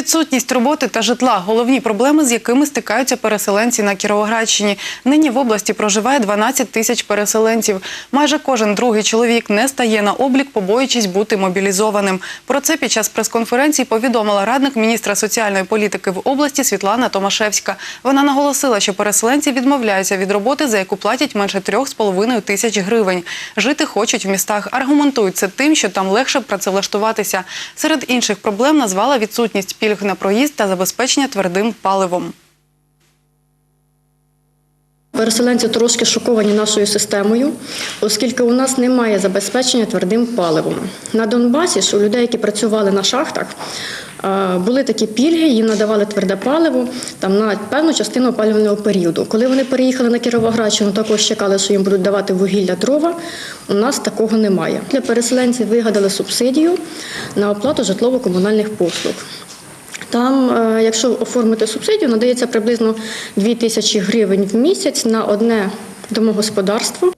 Відсутність роботи та житла головні проблеми, з якими стикаються переселенці на Кіровоградщині. Нині в області проживає 12 тисяч переселенців. Майже кожен другий чоловік не стає на облік, побоюючись бути мобілізованим. Про це під час прес-конференції повідомила радник міністра соціальної політики в області Світлана Томашевська. Вона наголосила, що переселенці відмовляються від роботи, за яку платять менше 3,5 тисяч гривень. Жити хочуть в містах. Аргументують це тим, що там легше працевлаштуватися. Серед інших проблем назвала відсутність пільг на проїзд та забезпечення твердим паливом. Переселенці трошки шоковані нашою системою, оскільки у нас немає забезпечення твердим паливом. На Донбасі ж у людей, які працювали на шахтах, е, були такі пільги, їм надавали тверде паливо там на певну частину опалювального періоду. Коли вони переїхали на Кіровоградщину, також чекали, що їм будуть давати вугілля дрова. У нас такого немає. Для переселенців вигадали субсидію на оплату житлово-комунальних послуг. Там, е, якщо оформити субсидію, надається приблизно 2 тисячі гривень в місяць на одне домогосподарство.